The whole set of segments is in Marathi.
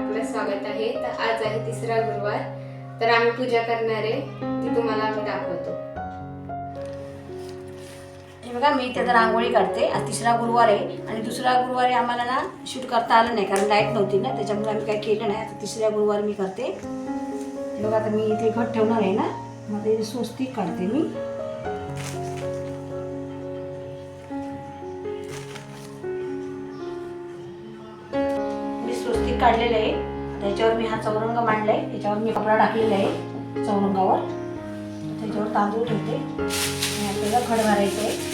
आपलं स्वागत आहे. तर आज आहे तिसरा गुरुवार. तर आम्ही पूजा करणार आहे. ती तुम्हाला आम्ही दाखवतो. हे बघा मी इथे तर रांगोळी काढते आज तिसरा गुरुवार आहे आणि दुसरा गुरुवारी आम्हाला ना शूट करता आलं नाही कारण लाइट नव्हती ना त्याच्यामुळे आम्ही काही केलं नाही. आता तिसऱ्या गुरुवारी मी करते. हे बघा आता मी इथे घट ठेवणार आहे ना. मग ते स्वस्तिक काढते मी. काढलेलं आहे. त्याच्यावर मी हा चौरंग मांडलाय. त्याच्यावर मी कपडा टाकलेला आहे चौरंगावर. त्याच्यावर तांदूळ ठेवते आणि आपल्याला घड भरायचं आहे.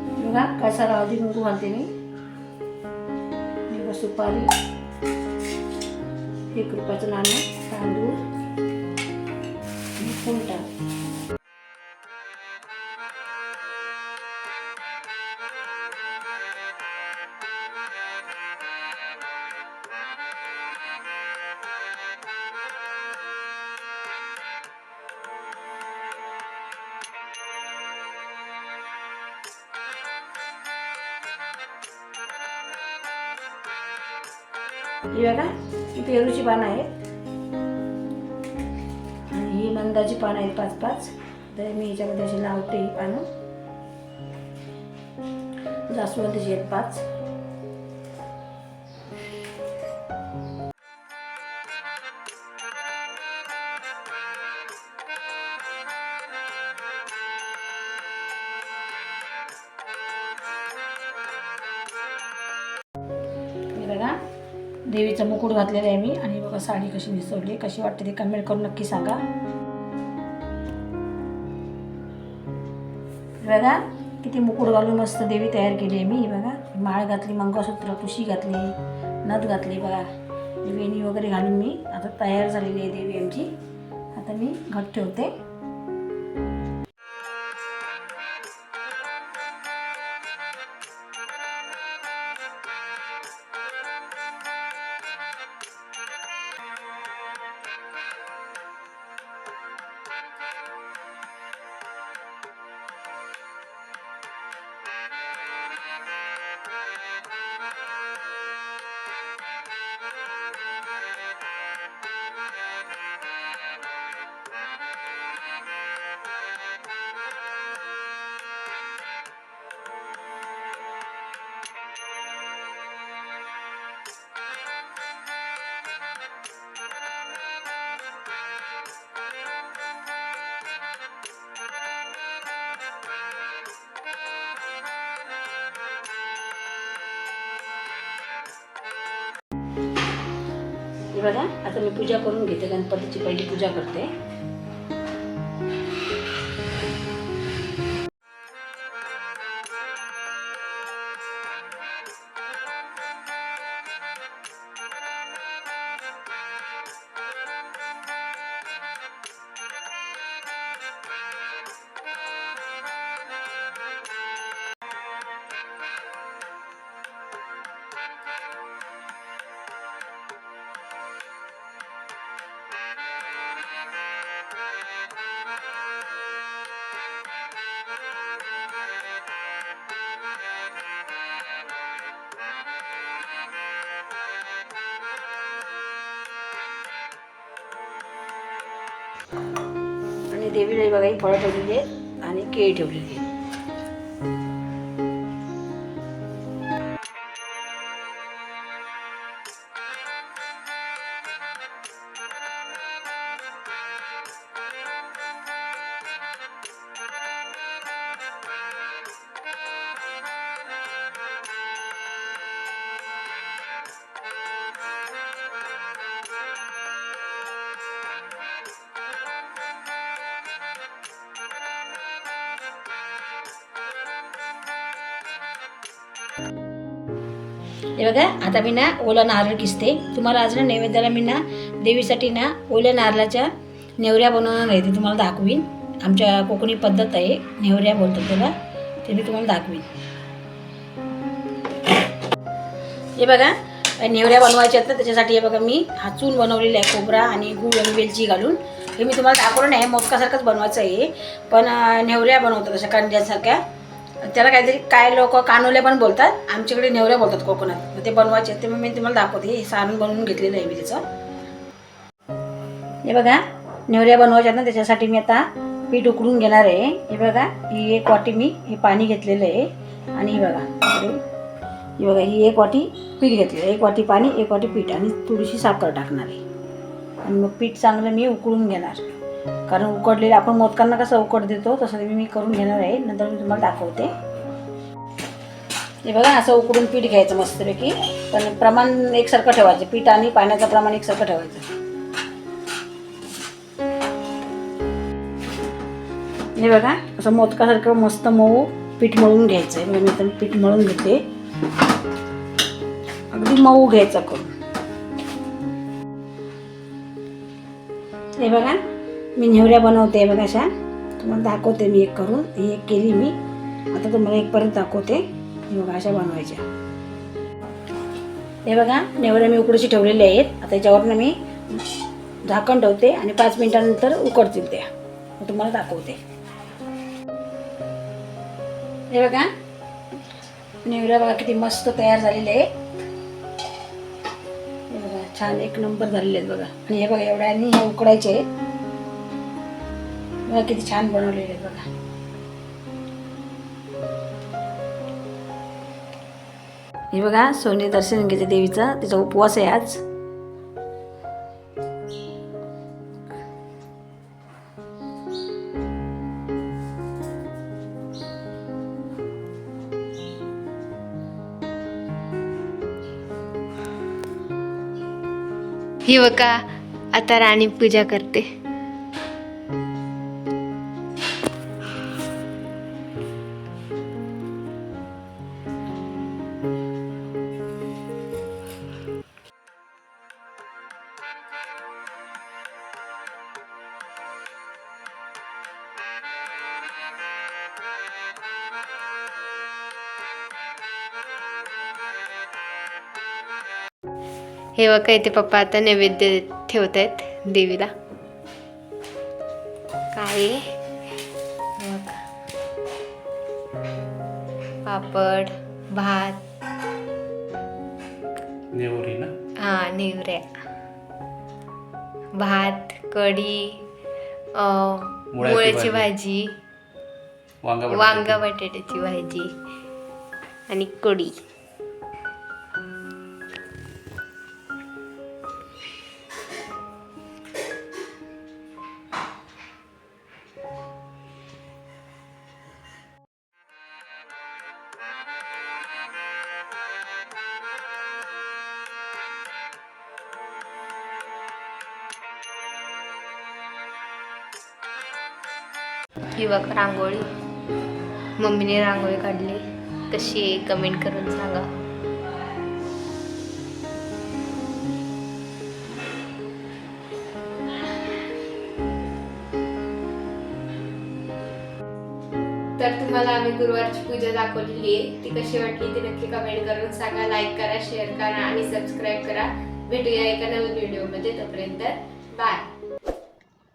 बघा कसा हळदी कुंकू घालते मी. हे बघा सुपारी एक रुपयाचं नाणं तांदूळ. आणि ही बघा ही पेरूची पानं आहेत. आणि ही मंदाची पानं आहेत पाच पाच तर मी याच्यामध्ये अशी लावते ही पानं. जास्वंदीची आहेत पाच. देवीचं मुकुट घातलेलं आहे मी. आणि बघा साडी कशी नेसवली कशी वाटते ते कमेंट करून नक्की सांगा. बघा किती मुकुट घालून मस्त देवी तयार केली आहे मी. बघा माळ घातली मंगळसूत्र कुशी घातली नथ घातली बघा. वेणी वगैरे घालून मी आता तयार झालेली आहे देवी आमची. आता मी घट ठेवते. बघा. आता मी पूजा करून घेते. गणपतीची पहिली पूजा करते. आणि देवीला बघा ही फळं ठेवलेली आहेत आणि केळी ठेवलेली आहेत. हे बघा आता मी ना ओला नारळ किसते. तुम्हाला आज ना नैवेद्याला मी ना देवीसाठी ना ओल्या नारळाच्या नेवऱ्या बनवणार आहे ते तुम्हाला दाखवीन. आमच्या कोकणी पद्धत आहे नेवऱ्या बोलतात त्याला ते मी तुम्हाला दाखवीन. हे बघा नेवऱ्या बनवायच्या आहेत ना त्याच्यासाठी हे बघा मी हा चून बनवलेला आहे खोबरा आणि गूळ आणि वेलची घालून. हे मी तुम्हाला दाखवलं नाही मोदकासारखंच बनवायचं आहे. पण नेवऱ्या बनवतात अशा कांद्यासारख्या. त्याला काहीतरी काय लोक कानोल्या पण बोलतात. आमच्याकडे नेवऱ्या बोलतात कोकणात मग ते बनवायचे. आहेत ते मग मी तुम्हाला दाखवते. हे सारण बनवून घेतलेलं आहे मी त्याचं. हे बघा. नेवऱ्या बनवायच्या आहेत ना त्याच्यासाठी मी आता पीठ उकडून घेणार आहे. हे बघा. ही एक वाटी मी हे पाणी घेतलेलं आहे. आणि हे बघा. हे बघा. ही एक वाटी पीठ घेतलेलं आहे. एक वाटी पाणी एक वाटी पीठ. आणि थोडीशी साखर टाकणार आहे. आणि मग पीठ चांगलं मी उकळून घेणार. कारण उकडलेलं आपण मोदकांना कसं उकड देतो तसं ते मी करून घेणार आहे. नंतर मी तुम्हाला दाखवते. हे बघा असं उकडून पीठ घ्यायचं मस्तपैकी. पण प्रमाण एकसारखं ठेवायचं. पीठ आणि पाण्याचं प्रमाण एकसारखं ठेवायचं. हे बघा असं मोदकासारखं मस्त मऊ पीठ मळून घ्यायचं आहे. म्हणजे मी तर पीठ मळून घेते. अगदी मऊ घ्यायचं करून. हे बघा. मी नेवऱ्या बनवते बघा अशा. तुम्हाला दाखवते मी एक करून. ही एक केली मी. आता तुम्हाला एक परत दाखवते. हे बघा अशा बनवायच्या. हे बघा नेवऱ्या मी उकडीची ठेवलेल्या आहेत. आता याच्यावरनं मी झाकण ठेवते आणि पाच मिनिटानंतर उकडतील त्या. मग तुम्हाला दाखवते. हे बघा नेवऱ्या बघा किती मस्त तयार झालेले आहे हे बघा छान एक नंबर झालेले आहेत बघा. आणि हे बघा एवढ्या आणि हे उकडायचे आहेत. बघा किती छान बनवलेले आहेत बघा. हे बघा सोने दर्शन घेते देवीचा. तिचा उपवास आहे आज. ही बघा आता राणी पूजा करते. हे बघा इथे पप्पा आता नैवेद्य ठेवत आहेत देवीला. काय. पापड भात. नेवरी ना? हा नेवऱ्या. भात कढी मुळ्याची. भाजी. वांगा वांगा बटाट्याची भाजी. आणि कढी. ही बघ रांगोळी. मम्मीने रांगोळी काढली. कशी आहे? कमेंट करून सांगा. तर तुम्हाला आम्ही गुरुवारची पूजा दाखवलेली आहे. ती कशी वाटली ती नक्की कमेंट करून सांगा. लाईक करा शेअर करा आणि सबस्क्राईब करा. भेटूया एका नवीन व्हिडिओमध्ये तोपर्यंत बाय